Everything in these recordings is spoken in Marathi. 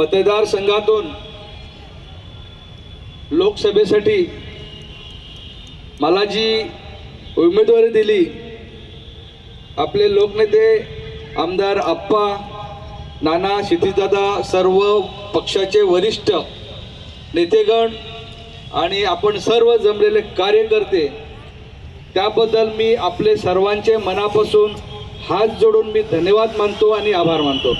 मतदारसंघातून लोकसभेसाठी मला जी उमेदवारी दिली आपले लोकनेते आमदार आप्पा नाना क्षितिजदादा सर्व पक्षाचे वरिष्ठ नेतेगण आणि आपण सर्व जमलेले कार्यकर्ते त्याबद्दल मी आपले सर्वांचे मनापासून हात जोडून मी धन्यवाद मानतो आणि आभार मानतो.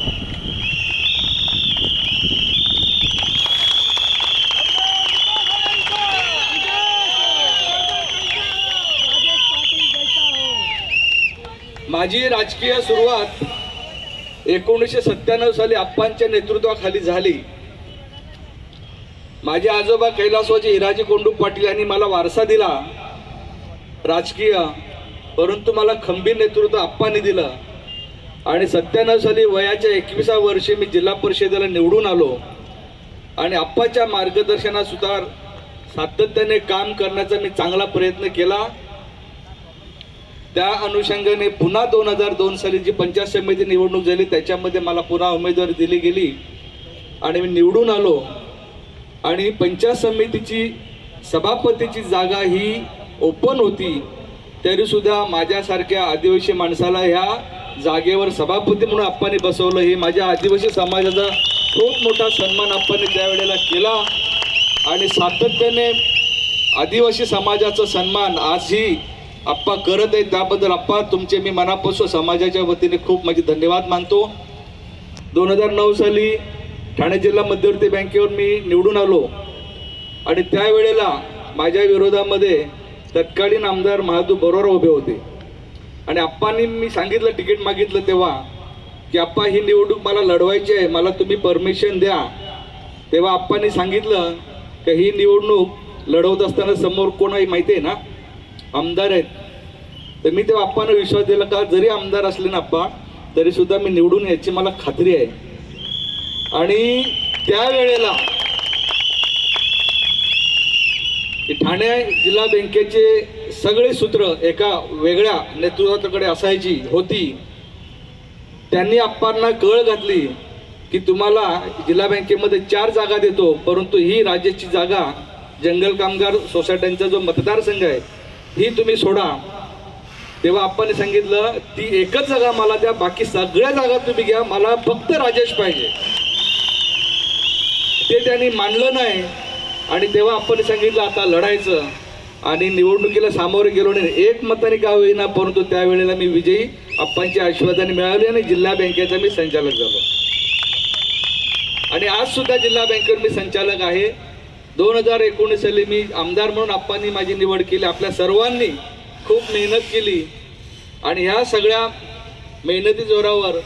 माझी राजकीय सुरुवात एकोणीसशे सत्त्याण्णव साली आप्पांच्या नेतृत्वाखाली झाली. माझे आजोबा कैलासवाचे हिराजी कोंडू पाटील यांनी मला वारसा दिला. राजकीय परंतु मला खंबीर नेतृत्व आप्पांनी दिलं. आणि सत्त्याण्णव साली वयाच्या एकविसा वर्षी मी जिल्हा परिषदेला निवडून आलो. आणि आप्पाच्या मार्गदर्शनासुद्धा सातत्याने काम करण्याचा मी चांगला प्रयत्न केला. त्या अनुषंगाने पुन्हा दोन हजार दोन साली जी पंचायत समिती निवडणूक झाली त्याच्यामध्ये मला पुन्हा उमेदवारी दिली गेली. आणि मी निवडून आलो. आणि पंचायत समितीची सभापतीची जागा ही ओपन होती. तरीसुद्धा माझ्यासारख्या आदिवासी माणसाला ह्या जागेवर सभापती म्हणून आप्पाने बसवलं. हे माझ्या आदिवासी समाजाचा खूप मोठा सन्मान आप्पाने त्यावेळेला केला. आणि सातत्याने आदिवासी समाजाचा सन्मान आजही आप्पा करत आहे त्याबद्दल आप्पा तुमचे मी मनापासून समाजाच्या वतीने खूप माझे धन्यवाद मानतो. दोन हजार नऊ साली ठाणे जिल्हा मध्यवर्ती बँकेवर मी निवडून आलो. आणि त्यावेळेला माझ्या विरोधामध्ये तत्कालीन आमदार महादू बरोबर उभे होते. आणि आप्पांनी मी सांगितलं तिकीट मागितलं तेव्हा की आप्पा ही निवडणूक मला लढवायची आहे मला तुम्ही परमिशन द्या. तेव्हा आप्पांनी सांगितलं की ही निवडणूक लढवत असताना समोर कोण आहे माहिती आहे ना? आमदार आहेत. तर मी ते बाप्पानं विश्वास दिला का जरी आमदार असले ना आप्पा तरी सुद्धा मी निवडून याची मला खात्री आहे. आणि त्यावेळेला ठाणे जिल्हा बँकेचे सगळे सूत्र एका वेगळ्या नेतृत्वाकडे असायची होती. त्यांनी आप्पांना कळ घातली की तुम्हाला जिल्हा बँकेमध्ये चार जागा देतो परंतु ही राज्याची जागा जंगल कामगार सोसायट्यांचा जो मतदारसंघ आहे ही तुम्ही सोडा. तेव्हा आपण सांगितलं ती एकच जागा मला द्या बाकी सगळ्या जागा तुम्ही घ्या मला फक्त राजेश पाहिजे. ते त्यांनी मांडलं नाही. आणि तेव्हा आपण सांगितलं आता लढायचं. आणि निवडणुकीला सामोरे गेलो नाही. एक मताने का होईना परंतु त्यावेळेला मी विजयी आप्पांची आशीर्वादाने मिळाली आणि जिल्हा बँकेचा मी संचालक झालो. आणि आज सुद्धा जिल्हा बँकेवर मी संचालक आहे. दोन हजार एकोणीस साली मी आमदार म्हणून आप्पांनी माझी निवड केली. आपल्या सर्वांनी खूप मेहनत केली. आणि ह्या सगळ्या मेहनती जोरावर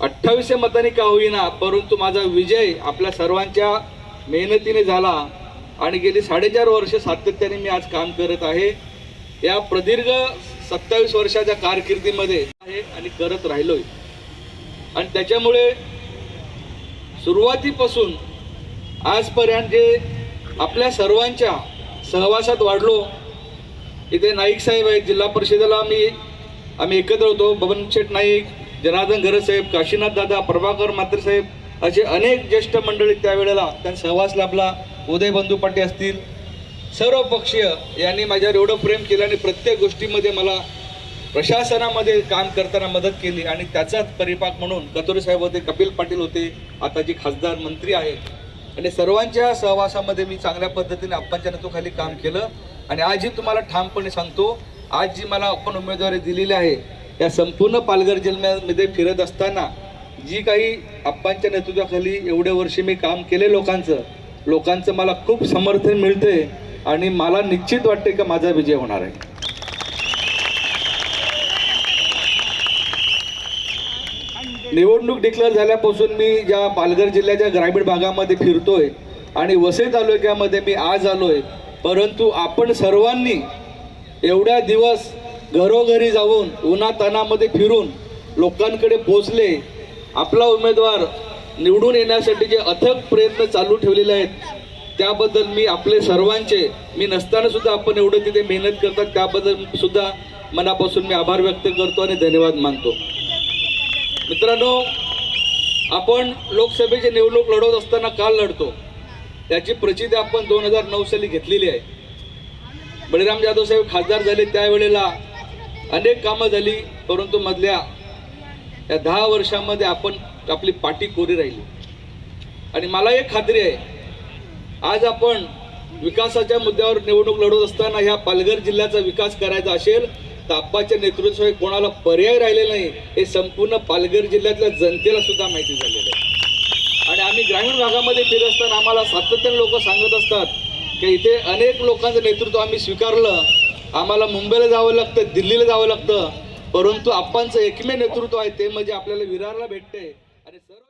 अठ्ठावीसशे मतांनी का होईना परंतु माझा विजय आपल्या सर्वांच्या मेहनतीने झाला. आणि गेली साडेचार वर्ष सातत्याने मी आज काम करत आहे. या प्रदीर्घ सत्तावीस वर्षाच्या कारकिर्दीमध्ये आहे आणि करत राहिलोय. आणि त्याच्यामुळे सुरुवातीपासून आजपर्यंत जे आपल्या सर्वांच्या सहवासात वाढलो इथे नाईक साहेब आहेत जिल्हा परिषदेला आम्ही आम्ही एकत्र होतो. बबन शेठ नाईक जनार्दन घरसाहेब काशीनाथ दादा प्रभाकर मात्रेसाहेब असे अनेक ज्येष्ठ मंडळी त्यावेळेला त्यांचा सहवास लाभला उदय बंधू पाटे असतील. सर्व पक्षीय यांनी माझ्यावर एवढं प्रेम केलं आणि प्रत्येक गोष्टीमध्ये मला प्रशासनामध्ये काम करताना मदत केली. आणि त्याचाच परिपाक म्हणून कतोरे साहेब होते कपिल पाटील होते आता जे खासदार मंत्री आहेत आणि सर्वांच्या सहवासामध्ये मी चांगल्या पद्धतीने आप्पांच्या नेतृत्वाखाली काम केलं. आणि आजही तुम्हाला ठामपणे सांगतो आज जी मला आपण उमेदवारी दिलेली आहे या संपूर्ण पालघर जिल्ह्यामध्ये फिरत असताना जी काही आप्पांच्या नेतृत्वाखाली एवढे वर्षी मी काम केले लोकांचं लोकांचं मला खूप समर्थन मिळते आणि मला निश्चित वाटते का माझा विजय होणार आहे. निवडणूक डिक्लेअर झाल्यापासून मी ज्या पालघर जिल्ह्याच्या ग्रामीण भागामध्ये फिरतोय आणि वसई तालुक्यामध्ये मी आज आलोय परंतु आपण सर्वांनी एवढ्या दिवस घरोघरी जाऊन उन्हातानामध्ये फिरून लोकांकडे पोचले आपला उमेदवार निवडून येण्यासाठी जे अथक प्रयत्न चालू ठेवलेले आहेत त्याबद्दल मी आपले सर्वांचे मी नसताना सुद्धा आपण एवढं तिथे मेहनत करतात त्याबद्दल सुद्धा मनापासून मी आभार व्यक्त करतो आणि धन्यवाद मानतो. मित्रांनो आपण लोकसभेची निवडणूक लढवत असताना काल लढतो. त्याची प्रचिती आपण दोन हजार नऊ साली घेतलेली आहे. बळीराम जाधव साहेब खासदार झाले त्यावेळेला अनेक कामं झाली परंतु मधल्या या दहा वर्षामध्ये आपण आपली पाठी कोरी राहिली. आणि मला एक खात्री आहे आज आपण विकासाच्या मुद्द्यावर निवडणूक लढवत असताना ह्या पालघर जिल्ह्याचा विकास करायचा असेल ताप्पाच्या नेतृत्वाशिवाय कोणाला पर्याय राहिलेला नाही हे संपूर्ण पालघर जिल्ह्यातल्या जनतेला सुद्धा माहिती झालेलं आहे. आणि आम्ही ग्रामीण भागामध्ये फिरत असताना आम्हाला सातत्याने लोक सांगत असतात की इथे अनेक लोकांचं नेतृत्व आम्ही स्वीकारलं. आम्हाला मुंबईला जावं लागतं दिल्लीला जावं लागतं. परंतु आप्पांचं एकमेव नेतृत्व आहे ते म्हणजे आपल्याला विरारला भेटते आणि सर्व